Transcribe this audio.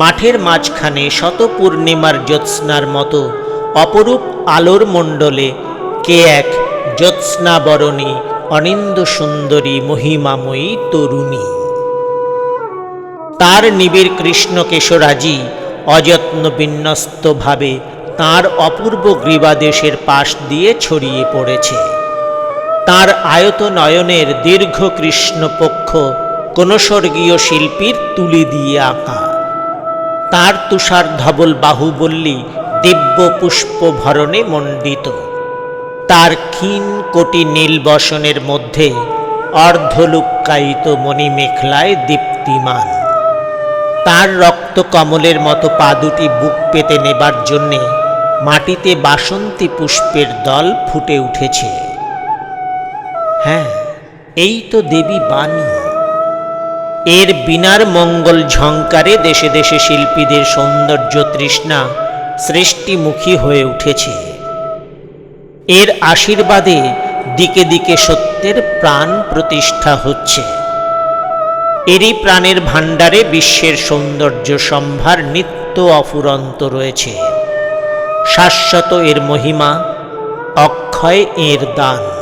মাঠের মাঝখানে শত পূর্ণিমার জ্যোৎস্নার মতো অপরূপ আলোর মণ্ডলে কে এক জ্যোৎস্নাবরণী অনিন্দ সুন্দরী মহিমাময়ী তরুণী। তার নিবিড় কৃষ্ণকেশরাজি অযত্ন বিন্যস্তভাবে তাঁর অপূর্ব গ্রীবাদেশের পাশ দিয়ে ছড়িয়ে পড়েছে। তার আয়ত নয়নের দীর্ঘ কৃষ্ণপক্ষ কোন স্বর্গীয় শিল্পীর তুলি দিয়ে আঁকা। তার তুষার ধবল বাহুবল্লী দিব্য পুষ্প ভরণে মণ্ডিত। তার ক্ষীণ কোটি নীল বসনের মধ্যে অর্ধলুক্কায়িত মণিমেখলায় দীপ্তিমান। তার রক্ত কমলের মতো পা দুটি বুক পেতে নেবার জন্যে মাটিতে বাসন্তী পুষ্পের দল ফুটে উঠেছে। হ্যাঁ এই তো দেবী বাণী। এর বিনার মঙ্গল ঝঙ্কারে দেশে দেশে শিল্পীদের সৌন্দর্য তৃষ্ণা সৃষ্টিমুখী হয়ে উঠেছে। এর আশীর্বাদে দিকে দিকে সত্যের প্রাণ প্রতিষ্ঠা হচ্ছে। এরই প্রাণের ভাণ্ডারে বিশ্বের সৌন্দর্য সম্ভার নিত্য অফুরন্ত রয়েছে। শাশ্বত এর মহিমা, অক্ষয় এর দান।